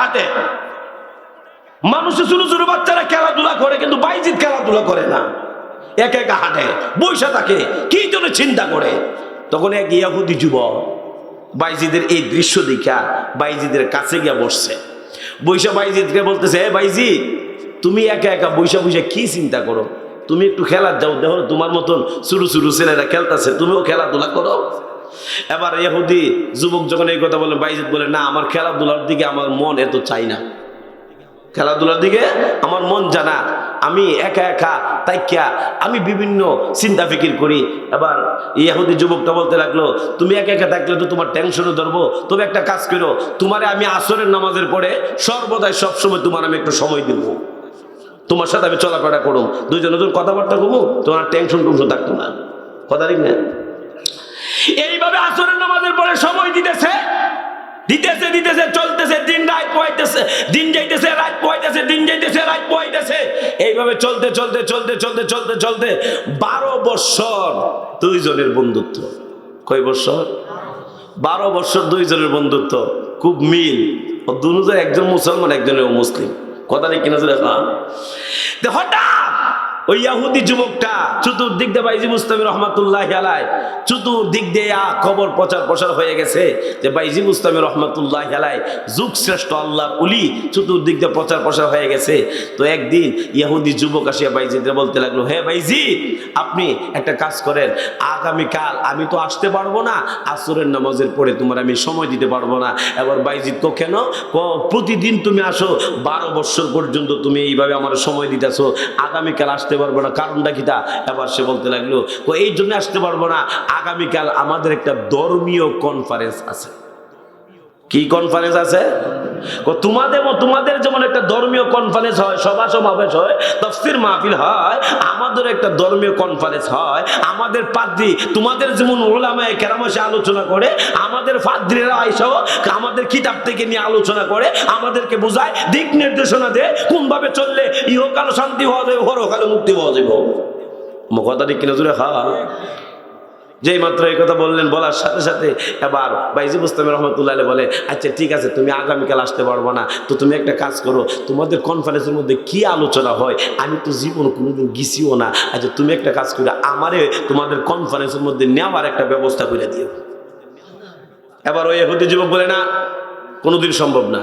হাঁটে মানুষের ছোট ছোট বাচ্চারা খেলাধুলা করে, কিন্তু বাইজিৎ খেলাধুলা করে না। একা একা হাঁটে বৈশা থাকে, কি জন্য চিন্তা করে। তখন এক ইয়াহুদি যুবক বাইজিদের এই দৃশ্য দেখা, বাইজিদের কাছে গিয়ে বসছে। বৈশা বাইজিদকে বলতেছে হে বাইজি তুমি একা একা বৈশা বৈশা কি চিন্তা করো? তুমি একটু খেলার যাও, দেখো তোমার মতন শুরু শুরু ছেলেরা খেলতেছে, তুমিও খেলাধুলা করো। এবার ইহুদি যুবক যখন এই কথা বলে, বাইজিদ বলে, না, আমার খেলাধুলার দিকে আমার মন এত চাই না। খেলাধুলার দিকে আমার মন জানা আমি একা একা তাই ক্যা আমি বিভিন্ন চিন্তা ফিকির করি। এবার ইয়াহুদি যুবকটা বলতে লাগল, তুমি একা একা থাকলে তো তোমার টেনশনও ধরবো। তুমি একটা কাজ করো, তোমারে আমি আসরের নামাজের পরে সর্বদাই সবসময় তোমার আমি একটু সময় দিব। তোমার সাথে আমি চলাফেরা করুম। দুজনে যখন কথাবার্তা কমু, তোমার টেনশন টেনশন থাকতো না। কথা ঠিক না? এইভাবে আসরের নামাজের পরে সময় দিতেছে। দিতেছে দিতেছে, চলতেছে, দিন রাত পোয়াইতেছে দিন যাইতেছে, রাত পোয়াইতেছে দিন যাইতেছে, রাত পোয়াইতেছে এইভাবে চলতে চলতে চলতে চলতে চলতে চলতে বারো বৎসর দুইজনের বন্ধুত্ব। কয় বৎসর? বারো বৎসর দুইজনের বন্ধুত্ব। খুব মিল। দুজন একজন মুসলমান একজনের মুসলিম। কথা নেই কিনা দেখা হঠাৎ ওই ইয়াহুদি যুবকটা চতুর্দিক দিয়ে বাইজি মুস্তামি রহমতুল্লাহ আলাই চতুর্দিক দিয়ে খবর প্রচার প্রসার হয়ে গেছে যে বাইজি মুস্তামি রহমতুল্লাহ আলাই যুগ শ্রেষ্ঠ আল্লাহ উলি চতুর্দিক দিয়ে প্রচার প্রসার হয়ে গেছে। তো একদিন ইয়াহুদি যুবক আসিয়া বাইজিদের বলতে লাগল, হে বাইজি, আপনি একটা কাজ করেন, আগামীকাল আমি তো আসতে পারব না, আসরের নামাজের পরে তোমার আমি সময় দিতে পারব না। এবার বাইজি তো কেন? প্রতিদিন তুমি আসো, বারো বৎসর পর্যন্ত তুমি এইভাবে আমার সময় দিতেছো, আগামীকাল আসতে পারব না। কারণটা কি তা? এবার সে বলতে লাগল এই জন্য আসতে পারব না। আগামীকাল আমাদের একটা ধর্মীয় কনফারেন্স আছে। কি কনফারেন্স আছে? তোমাদের তোমাদের যেমন একটা ধর্মীয় কনফারেন্স হয় সভা সমাবেশ হয়, তফসির মাহফিল হয়, আমাদের একটা ধর্মীয় কনফারেন্স হয়, আমাদের পাদ্রি, তোমাদের যেমন ওলামায় কেরামসে আলোচনা করে, আমাদের পাদ্রিরা আইসাও আমাদের কিতাব থেকে নিয়ে আলোচনা করে, আমাদেরকে বোঝায়, দিক নির্দেশনা দেয়, কোনভাবে চললে ইহকাল শান্তি হওয়া যাবে, পরকালে মুক্তি হওয়া যাবে। কথা ঠিক কিনা জুড়ে হা যেই মাত্র এই কথা বললেন, বলার সাথে সাথে এবার বাইজি মুস্তামি রহমতুল্লাহ বলে আচ্ছা ঠিক আছে, তুমি আগামীকাল আসতে পারব না। তো তুমি একটা কাজ করো, তোমাদের কনফারেন্সের মধ্যে কি আলোচনা হয়? আমি তো জীবন কোনোদিন গিয়েছিও না। আচ্ছা তুমি একটা কাজ করে, আমারে তোমাদের কনফারেন্সের মধ্যে নেওয়ার একটা ব্যবস্থা করে দিও। এবার ওই হতে যুবক বলে, না, কোনোদিন সম্ভব না।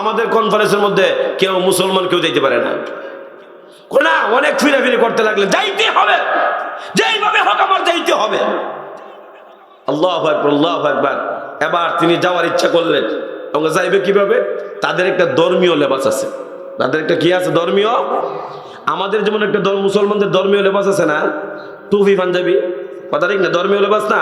আমাদের কনফারেন্সের মধ্যে কেউ মুসলমান কেউ যাইতে পারে না। না, অনেক ফিরাফিরি করতে লাগলে যাইতে হবে। যেইভাবে হোক আমার যাইতে হবে। আল্লাহ আল্লাহ একবার এবার তিনি যাওয়ার ইচ্ছা করলেন। এবং যাইবে কীভাবে? তাদের একটা ধর্মীয় লেবাস আছে। তাদের একটা কি আছে? ধর্মীয়? আমাদের যেমন একটা মুসলমানদের ধর্মীয় লেবাস আছে না? তুফি পাঞ্জাবি। কথা ঠিক না? ধর্মীয় লেবাস না?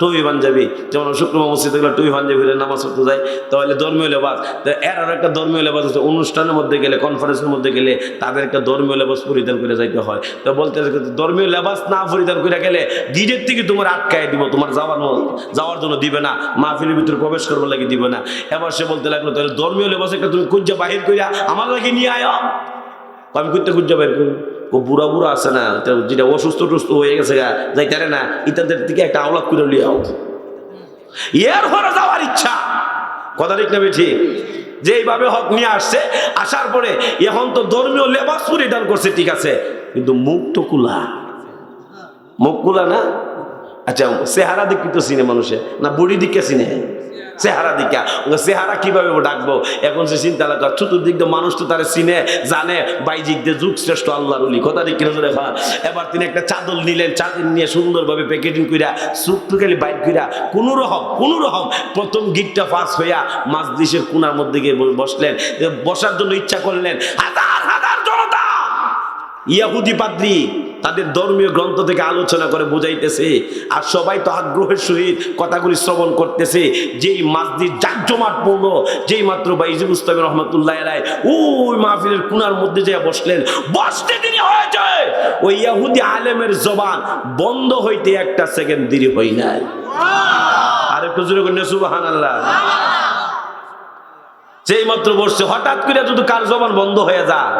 টুপি পাঞ্জাবি। যেমন শুক্রবার মসজিদে গেলে টুপি পাঞ্জাবি হলে নামাজ পড়তে যায় তাহলে ধর্মীয় লেবাস। তো এর আর একটা ধর্মীয় লেবাস আছে, অনুষ্ঠানের মধ্যে গেলে কনফারেন্সের মধ্যে গেলে তাদের একটা ধর্মীয় লেবাস পরিধান করে যাইতে হয়। তো বলতে ধর্মীয় লেবাস না পরিধান করে গেলে গিজের থেকে তোমার আটকায় দিব, তোমার যাওয়ার যাওয়ার জন্য দিবে না, মাহফিলের ভিতরে প্রবেশ করবার লাগে দিবে না। এবার সে বলতে লাগল, তাহলে ধর্মীয় লেবাস একটা তুমি খুঁজা বাহির করিয়া আমার লাগে নিয়ে আয়। আমি করতে খুঁজা বের করি ও বুড়া বুড়া আছে না যেটা অসুস্থ টুস্থ হয়ে গেছে গা যাইতারে না, ইতাদের থেকে একটা আওলাপ করে লিয়াও এর ঘরে যাওয়ার ইচ্ছা। কথা ঠিক নেবে ঠিক? যে এইভাবে হক নিয়ে আসছে, আসার পরে এখন তো ধর্মীয় লেবাস পরিধান করছে, ঠিক আছে, কিন্তু মুখ তো কুলা। মুখ কুলা না? আচ্ছা চেহারা দিক তো চিনে মানুষে, না বুড়ি দিকে চিনে? চেহারা দিকা। চেহারা কীভাবে ডাকবো? এখন সে চিন্তা লাগা, চতুর্দিক দিয়ে মানুষ তো তারা চিনে, জানে, বাইজিক দিয়ে যুগ শ্রেষ্ঠ আল্লাহর উলি কথা দিক রেখা এবার তিনি একটা চাদর নিলেন, চাদর নিয়ে সুন্দরভাবে প্যাকেটিং কইরা, সুট্টু খালি বাইর কইরা, কোনো রকম কোনো রকম, প্রথম গিটটা পাস হইয়া মাজলিসের কোনার মধ্যে গিয়ে বসলেন। বসার জন্য ইচ্ছা করলেন, হাজার হাজার জনতা! ইয়াহুদি পাদ্রী তাদের ধর্মীয় গ্রন্থ থেকে আলোচনা করে বুঝাইতেছে। আর সবাই তো আগ্রহের সহিত কথাগুলি শ্রবণ করতেছে। যেই মাসজিদ জাকজমাট পূর্ণ যেই মাত্র বাইজি মুস্তাফি রহমতুল্লাহ রায় ওই মাহফিলের কুনার মধ্যে যে বসলেন। বসতে তিনি হয়ে যায় ওই ইয়াহুদি আলেমের জবান বন্ধ হইতে একটা সেকেন্ড দেরি হই নাই। আর একটু জোরে সুবাহান আল্লাহ যেই মাত্র বসছে হঠাৎ করে যদি কার জবান বন্ধ হয়ে যায়?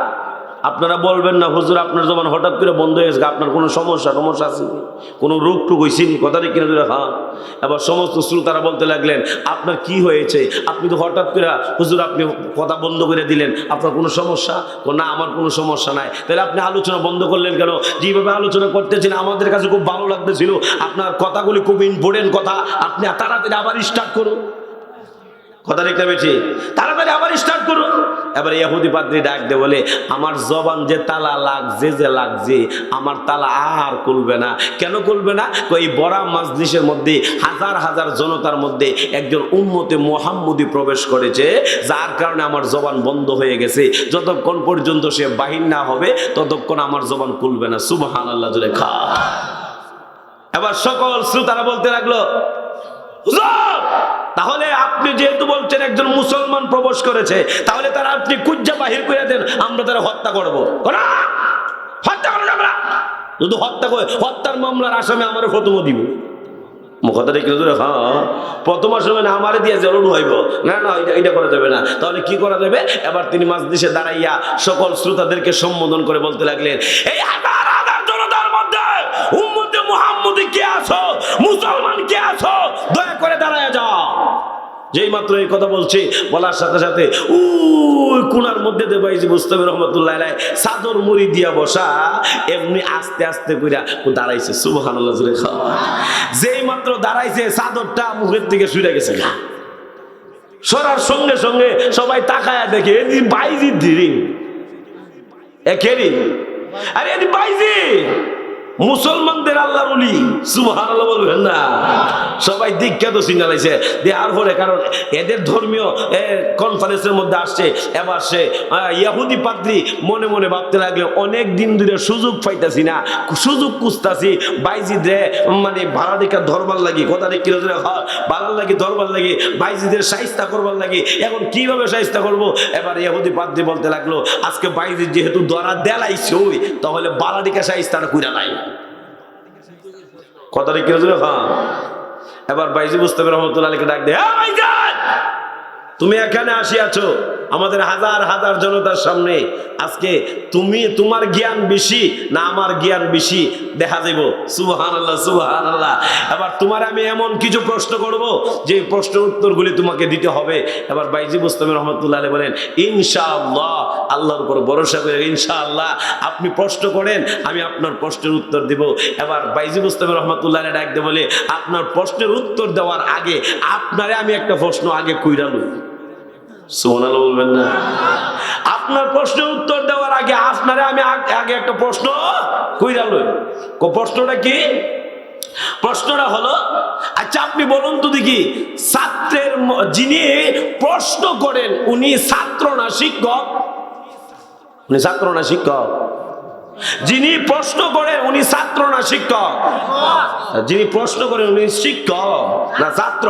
আপনারা বলবেন না, হুজুর, আপনার জবান হঠাৎ করে বন্ধ হয়ে গেছে, আপনার কোনো সমস্যা সমস্যা আছে? কোনো রোগ টুক হয়েছিনি কথাটা কিনে দিলে হ্যাঁ। এবার সমস্ত শ্রোতারা বলতে লাগলেন, আপনার কি হয়েছে? আপনি তো হঠাৎ করে, হুজুর, আপনি কথা বন্ধ করে দিলেন, আপনার কোনো সমস্যা? না, আমার কোনো সমস্যা নাই। তাহলে আপনি আলোচনা বন্ধ করলেন কেন? যেভাবে আলোচনা করতেছেন, আমাদের কাছে খুব ভালো লাগতেছিল। আপনার কথাগুলি খুব ইম্পর্টেন্ট কথা। আপনি তাড়াতাড়ি আবার স্টার্ট করুন। কথা দেখতে পেয়েছি তাড়াতাড়ি আবার স্টার্ট করুন এবার ইহুদি পাদ্রি ডাক দে বলে আমার জবান যে তালা লাগছে যে লাগছে আমার তালা আর খুলবে না। কেন খুলবে না? ওই বড়া মাজলিসের মধ্যে হাজার হাজার জনতার মধ্যে একজন উম্মতে মোহাম্মদি প্রবেশ করেছে যার কারণে আমার জবান বন্ধ হয়ে গেছে। যতক্ষণ পর্যন্ত সে বাহির না হবে ততক্ষণ আমার জবান খুলবে না। সুবহান আল্লাহ জুড়ে খা। এবার সকল শ্রোতারা বলতে লাগল হুজুর, তাহলে আপনি যেহেতু বলছেন একজন মুসলমান প্রবেশ করেছে, তাহলে তারা আপনি কুজ্জা বাহির করে দেন, আমরা তারা হত্যা করব। করা? হত্যা করা যাবে না যদি হত্যা করে, হত্যার মামলার আসামে আমার প্রথম দিব। হ্যাঁ প্রথম আসামে না আমারে দিয়ে হইব না না, এটা করা যাবে না। তাহলে কি করা যাবে? এবার তিনি মাজলিসে দাঁড়াইয়া সকল শ্রোতাদেরকে সম্বোধন করে বলতে লাগলেন, এই হাজার যেই মাত্র এই কথা বলছি, বলার সাথে সাথে উই কোনার মধ্যে দেব এই যে মুস্তাফির রহমতুল্লাহ সাদর মুড়ি দিয়া বসা, এমনি আস্তে আস্তে কইরা দাঁড়াইছে জুড়ে যেই মাত্র দাঁড়াইছে, চাদরটা মুখের থেকে শুয়ে গেছে গা। সরার সঙ্গে সঙ্গে সবাই তাকায়া দেখে এদি বাইজি ধীরি একেরি আরে এদি বাইজি মুসলমানদের আল্লাহর অলি সুবহানাল্লাহ বলবেন না। সবাই দীক্ষা তো সিগনালাইছে দেওয়ার পরে কারণ এদের ধর্মীয় কনফারেন্সের মধ্যে আসছে, এবার সে ইয়াহুদি পাদ্রি মনে মনে ভাবতে লাগলে, অনেক দিন ধরে সুযোগ পাইতাছি না, সুযোগ খুঁজতাছি, বাইজিদে মানে ভাড়া দেখা ধরবার লাগি, কথা দেখি ভাড়ার লাগি, ধরবার লাগি, বাইজিদের সাহিস্তা করবার লাগি, এখন কীভাবে সাহিস্তা করব? এবার ইয়াহুদি পাদ্রি বলতে লাগল, আজকে বাইজিদ যেহেতু ধরা দেলাইছে ওই, তাহলে বালাডিকা সাহিস্তাটা কুইরা নাই কথাটা কি হয়েছিল? হ্যাঁ। এবার বাইজি মুস্তাফি রহমতুল্লাহ আলীকে ডাক দে "এ ভাইজান, তুমি এখানে আসিয়াছো। আমাদের হাজার হাজার জনতার সামনে আজকে তুমি, তোমার জ্ঞান বেশি না আমার জ্ঞান বেশি, দেখা যাইব। সুবহান আল্লাহ সুবহান আল্লাহ এবার তোমার আমি এমন কিছু প্রশ্ন করব যে প্রশ্নের উত্তরগুলি তোমাকে দিতে হবে। এবার বাইজি মুস্তাফি রহমতুল্লাহ বলেন, ইনশাআল্লাহ, আল্লাহর উপর ভরসা করে ইনশাআল্লাহ, আপনি প্রশ্ন করেন, আমি আপনার প্রশ্নের উত্তর দিব। এবার বাইজি মুস্তাফি রহমতুল্লাহ আলী ডাক দিয়ে বলে, আপনার প্রশ্নের উত্তর দেওয়ার আগে আপনারে আমি একটা প্রশ্ন আগে কুইরালু সোনাল বলবেন না। আপনার প্রশ্নের উত্তর দেওয়ার আগে আপনারে আমি আগে একটা প্রশ্ন কইরাল প্রশ্নটা কি? প্রশ্নটা হলো আচ্ছা আপনি বলুন তো দেখি, ছাত্রের যিনি প্রশ্ন করেন, উনি ছাত্র না শিক্ষক? উনি ছাত্র না শিক্ষক? যিনি প্রশ্ন করেন, উনি ছাত্র না শিক্ষক? যিনি প্রশ্ন করেন, উনি শিক্ষক না ছাত্র?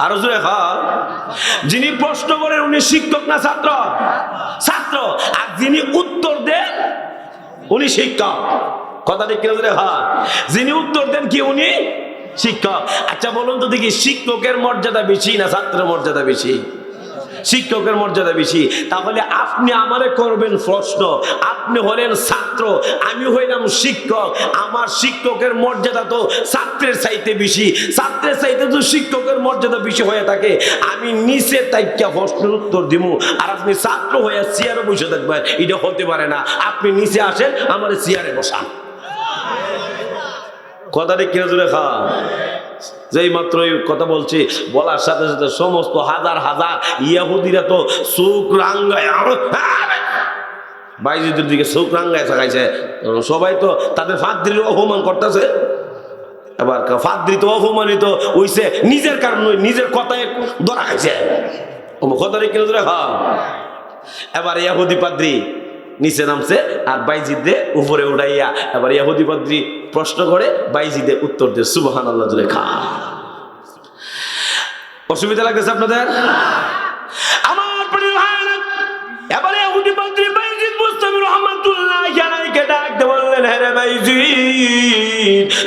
আরও জোরে যিনি প্রশ্ন করেন উনি শিক্ষক না ছাত্র? ছাত্র। আর যিনি উত্তর দেন, উনি শিক্ষক। কথা কিনা জোরে যিনি উত্তর দেন কি উনি? শিক্ষক। আচ্ছা বলুন তো দেখি, শিক্ষকের মর্যাদা বেশি না ছাত্রের মর্যাদা বেশি? শিক্ষকের মর্যাদা বেশি। তাহলে আপনি আমারে করবেন প্রশ্ন। আপনি হলেন ছাত্র, আমি হইলাম শিক্ষক। আমার শিক্ষকের মর্যাদা তো ছাত্রের চাইতে বেশি। ছাত্রের চাইতে তো শিক্ষকের মর্যাদা বেশি হয়ে থাকে। আমি নিচে তাইকা প্রশ্নের উত্তর দিব আর আপনি ছাত্র হয়ে চেয়ারে বসে থাকবেন, এটা হতে পারে না। আপনি নিচে আসেন, আমার চেয়ারে বসান। কথাটা কিনে জুড়ে খাওয়া যেই মাত্র কথা বলছি, বলার সাথে সাথে সমস্ত হাজার হাজার ইয়াহুদিরা তো চোখ রাঙ্গায় বাইজিদের দিকে চোখ রাঙ্গায় থাকাইছে সবাই তো তাদের ফাদ্রির অপমান করতেছে। এবার ফাদ্রি তো অপমানিত হইছে, নিজের কারণ নিজের কথায় ধরা খাইছে। কথা রেখে ধরে হ্যাঁ। এবার ইয়াহুদি পাদ্রি নিচে নামছে আর বাইজিদে উপরে উঠাইয়া, এবার ইয়াহুদি পাদ্রি প্রশ্ন করে বাইজিদের উত্তর দিয়ে সুবহান আল্লাহ খা। অসুবিধা লাগতেছে আপনাদের? আমার এবারে পাদ্রি বাইজিদ মুস্তাফি রহমাতুল্লাহ আলাইহি ডাক দিয়ে বললেন হ্যাঁ রে বাইজিদ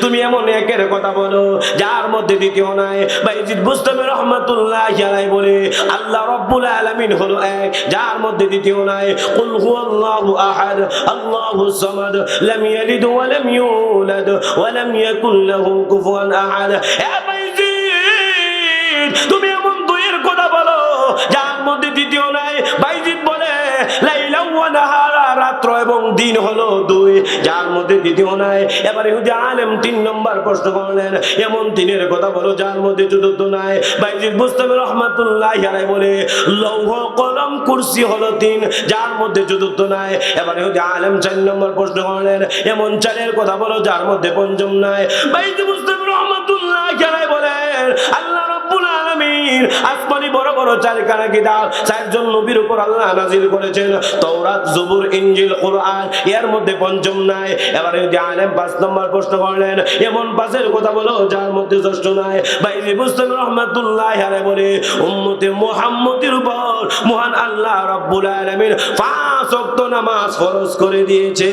তুমি এমন একের কথা বলো, যার মধ্যে দ্বিতীয় নাই। বাইজিদ বুস্তামি রহমাতুল্লাহ আলাই বলে, আল্লাহ রব্বুল আলামিন হলো এক, যার মধ্যে দ্বিতীয় নাই। কুল হুয়াল্লাহু আহাদ, আল্লাহু সামাদ, লাম ইয়ালিদ ওয়া লাম ইউলাদ, ওয়া লাম ইয়াকুল লাহু কুফুয়ান আহাদ। এ বাইজিদ, তুমি এমন দুইয়ের কথা বলো, যার মধ্যে দ্বিতীয় নাই। বাইজিদ এবং দিন হলো দুই, যার মধ্যে দ্বিতীয় নাই। আলেম তিন নম্বর প্রশ্ন করলেন, এমন দিনের কথা বলো যার মধ্যে চতুর্থ নাই। বাইজিদ মুস্তাফি রহমাতুল্লাহ আলাই লৌহ কলম কুরসি হলো তিন, যার মধ্যে চতুর্থ নাই। এবারে হুদি আলেম চার নম্বর প্রশ্ন করলেন, এমন চারের কথা বলো যার মধ্যে পঞ্চম নাই। বাইজিদ মুস্তাফি রহমাতুল্লাহ আলাই বলেন আল্লাহ আলামিন। আসমানি বড় বড় চারখানা কিতাব, চারজন নবীর উপর আল্লাহ নাজিল করেছেন। তৌরাত জবুর ইনজিল, কোরআন, এর মধ্যে পঞ্চম নাই। এবারে যদি আলেম পাঁচ নম্বর প্রশ্ন করলেন, এমন পাঁচের কথা বলো, যার মধ্যে ষষ্ঠ নাই। বাইজি মুসলিম রহমাতুল্লাহ আলাইহি বলে, উম্মতে মুহাম্মদের উপর মহান আল্লাহ রাব্বুল আলামিন পাঁচ ওয়াক্ত নামাজ ফরজ করে দিয়েছে।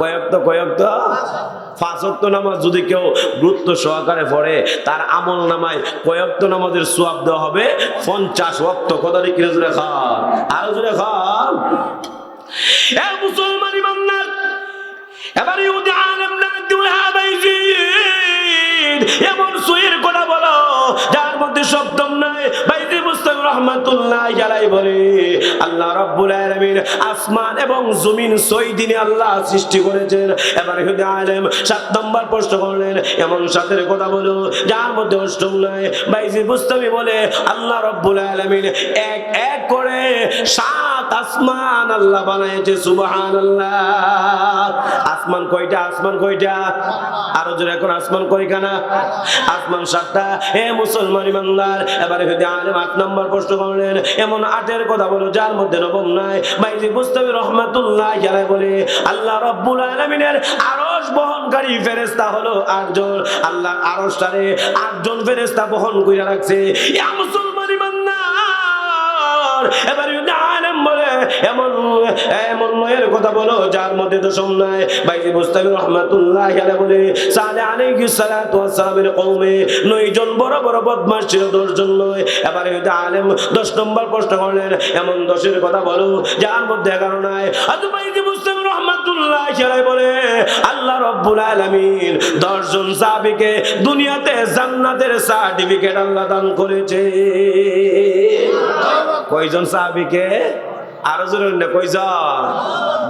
কয়েকটা কয়েকটা পাঁচ ওয়াক্ত নামাজ যদি কেউ গুরুত্ব সহকারে পড়ে, তার আমল নামায় কয়েকটা নামাজের সোয়াব দেওয়া হবে পঞ্চাশ ওয়াক্ত। কথা কিনে জুড়ে খান? আরও জুড়ে খান। বলে আল্লাহ আলামিন আসমান এবং জমিন ছয় দিনে আল্লাহ সৃষ্টি করেছেন। এবার হুদে আলেম সাত নম্বর প্রশ্ন করলেন এবং সাথের কথা বলো, যার মধ্যে অষ্টম নয়। বাইজি বুঝতে বলে, আল্লাহ রব্বুল আলমিন এক এক করে সাত আসমান আল্লাহ বানাইছে আসমান কয়টা আসমান কয়টা? আরও জোরে এখন, আসমান কয়খানা? আসমান সাতটা। হে মুসলমান ইমানদার এবারে যদি আলেম আট নম্বর প্রশ্ন করলেন, এমন আটের কথা বলো, যার মধ্যে নবম নাই। বাইজি রহমাতুল্লাহ বলে, আল্লাহ রব্বুল আলমিনের আরশ বহনকারী ফেরেস্তা হলো আটজন। আল্লাহ আরশটারে আটজন ফেরেস্তা বহন করে রাখছে। মুসলমান ইমানদার এবারে এমন এমন নয়ের কথা বলো, যার মধ্যে দশম নাই। বাইজি মুস্তাফি রহমাতুল্লাহ বলে, সালে আলাইহি সালাতু ওয়াসসালামের কওমে নয়জন বড় বড় বদমাশ ছিল দশজন নয়। এবারে হয়তো আলেম দশ নম্বর প্রশ্ন করলেন, এমন দশের কথা বলো, যার মধ্যে এগারো নাই। আজ বাইজি মুস্তাফি রহমাতুল্লাহ আলাইহি বলে, আল্লাহ রব্বুল আলামিন দশজন সাহাবীকে দুনিয়াতে জান্নাতের সার্টিফিকেট আল্লাহ দান করেছে। কয়জন সাহাবীকে? আরও জোরে না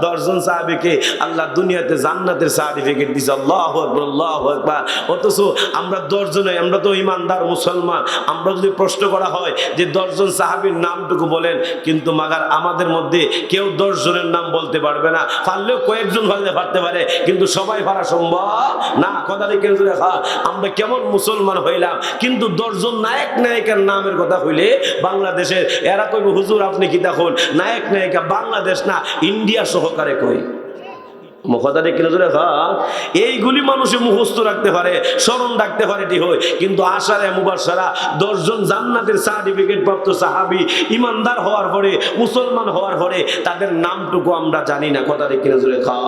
দশজন সাহাবিকে আল্লাহ দুনিয়াতে জান্নাতের সার্টিফিকেট দিছে। আল্লাহ আকবার আল্লাহ আকবার। অথচ আমরা দশজনে আমরা তো ইমানদার মুসলমান। আমরা যদি প্রশ্ন করা হয় যে দশজন সাহাবির নামটুকু বলেন, কিন্তু মাগার আমাদের মধ্যে কেউ দশজনের নাম বলতে পারবে না। পারলেও কয়েকজন হলে পারতে পারে, কিন্তু সবাই পারা সম্ভব? না, কথা দেখে দেখা আমরা কেমন মুসলমান হইলাম, কিন্তু দশজন নায়ক নায়িকার নামের কথা হইলে বাংলাদেশের, এরা কইব, হুজুর, আপনি কি দেখুন? নায়ক নায়িকা বাংলাদেশ না ইন্ডিয়া সহকারে কই? এইগুলি মানুষে মুখস্থ রাখতে পারে, স্মরণ রাখতে পারে কিন্তু আশারে মুবাসারা, দশজন জান্নাতের সার্টিফিকেট প্রাপ্ত সাহাবি ইমানদার হওয়ার পরে, মুসলমান হওয়ার পরে, তাদের নামটুকু আমরা জানি না খা।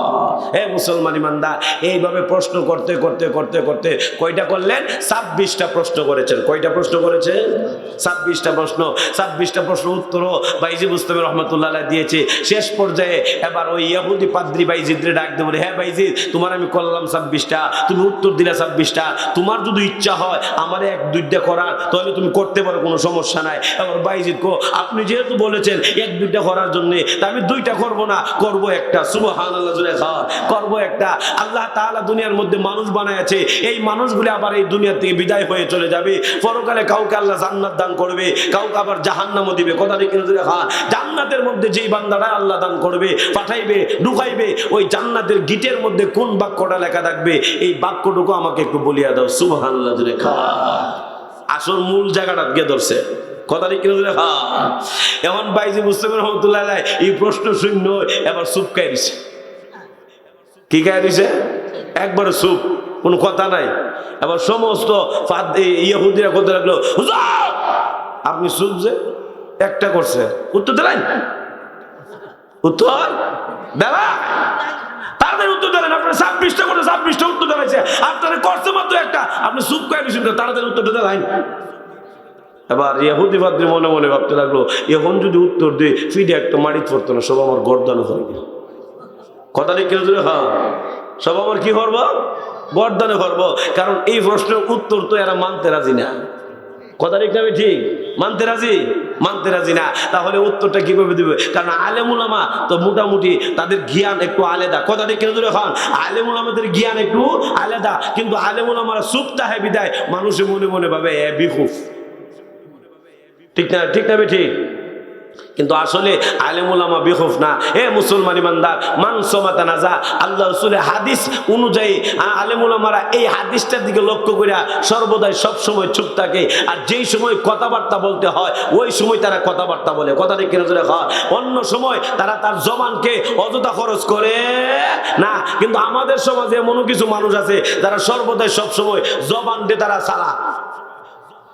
মুসলমান ইমানদার, এইভাবে প্রশ্ন করতে করতে করতে করতে কয়টা করলেন? ছাব্বিশটা প্রশ্ন করেছেন। কয়টা প্রশ্ন করেছে ছাব্বিশটা প্রশ্ন। ছাব্বিশটা প্রশ্ন উত্তরও বাইজি মুস্তফি রহমতুল্লাহ দিয়েছে। শেষ পর্যায়ে এবার ওই ইয়াহুদি পাদ্রি ডাক দিয়ে বলে হ্যাঁ বাইজিদ তোমার আমি করলাম ছাব্বিশটা, তুমি উত্তর দিলে ছাব্বিশটা, তোমার যদি ইচ্ছা হয় আমার এক দুইটা করার, তাহলে তুমি করতে পারো, কোনো সমস্যা নাই। এবার বাইজিদ কো, আপনি যেহেতু বলেছেন এক দুইটা করার জন্য, তা আমি দুইটা করব না, করব একটা সুবহান আল্লাহ জুড়ে খাওয়া করব একটা। আল্লাহ তাআলা দুনিয়ার মধ্যে মানুষ বানাইছে এই মানুষগুলি আবার এই দুনিয়া থেকে বিদায় হয়ে চলে যাবে। পরকালে কাউকে আল্লাহ জান্নাত দান করবে, কাউকে আবার জাহান্নামও দিবে। কথা দেখে হ্যাঁ জান্নাতের মধ্যে যেই বান্দারা আল্লাহ দান করবে, পাঠাইবে, ঢুকাইবে, ওই জান্নাতের গিটের মধ্যে কোন বাক্যটা লেখা থাকবে, এই বাক্যটুকু আমাকে একটু বলিয়া দাও। জুড়ে আসল মূল জায়গাটা গিয়ে ধরছে? কি কোনো কথা নাই। এবার সমস্ত করতে আপনি চুপ যে একটা করছে, উত্তর দিলেন? উত্তর? দেবা তাড়াতাড়ি উত্তর দিলেন, আপনার ছাব্বিশটা করে ছাব্বিশটা উত্তর দিলাইছে আপনার করছে মাত্র একটা। আপনি চুপ করে দিয়েছেন তাড়াতাড়ি উত্তরটা দিলেন এবার ইহুদি ভাদ্রি মনে মনে ভাবতে লাগল এখন যদি উত্তর দিই ফিডে একটা মাড়ি পড়তো না, সব আমার গর্দানো হয়ে গেল। কথা লিখে যদি হ্যাঁ। সব আমার কি করব গরদানে করব কারণ এই প্রশ্নের উত্তর তো এরা মানতে রাজি না। কথা লিখতে হবে ঠিক? মানতে রাজি? মানতে রাজি না, তাহলে উত্তরটা কীভাবে দিবে? কারণ আলেমুলামা তো মোটামুটি তাদের জ্ঞান একটু আলাদা। কথা কেন ধরে হন, আলেমুলামাদের জ্ঞান একটু আলাদা, কিন্তু আলেমুলামারা সুপ্তা হে বিদায়, মানুষে মনে মনে ভাবে এ বিহুফ। ঠিক না ঠিক না ঠিক কিন্তু আসলে আলেমুলামা বেখুফ না। হে মুসলমান ইমানদার মানসমাতা নাজা, আল্লাহ রসুলের হাদিস অনুযায়ী আলেমুলামারা এই হাদিসটার দিকে লক্ষ্য করে সর্বদাই সব সময় চুপ থাকে। আর যেই সময় কথাবার্তা বলতে হয়, ওই সময় তারা কথাবার্তা বলে। কথা দেখে নজরে হয় অন্য সময় তারা তার জবানকে অযথা খরচ করে না। কিন্তু আমাদের সমাজে এমনও কিছু মানুষ আছে, যারা সর্বদাই সব সময় জবান দিয়ে তারা সালা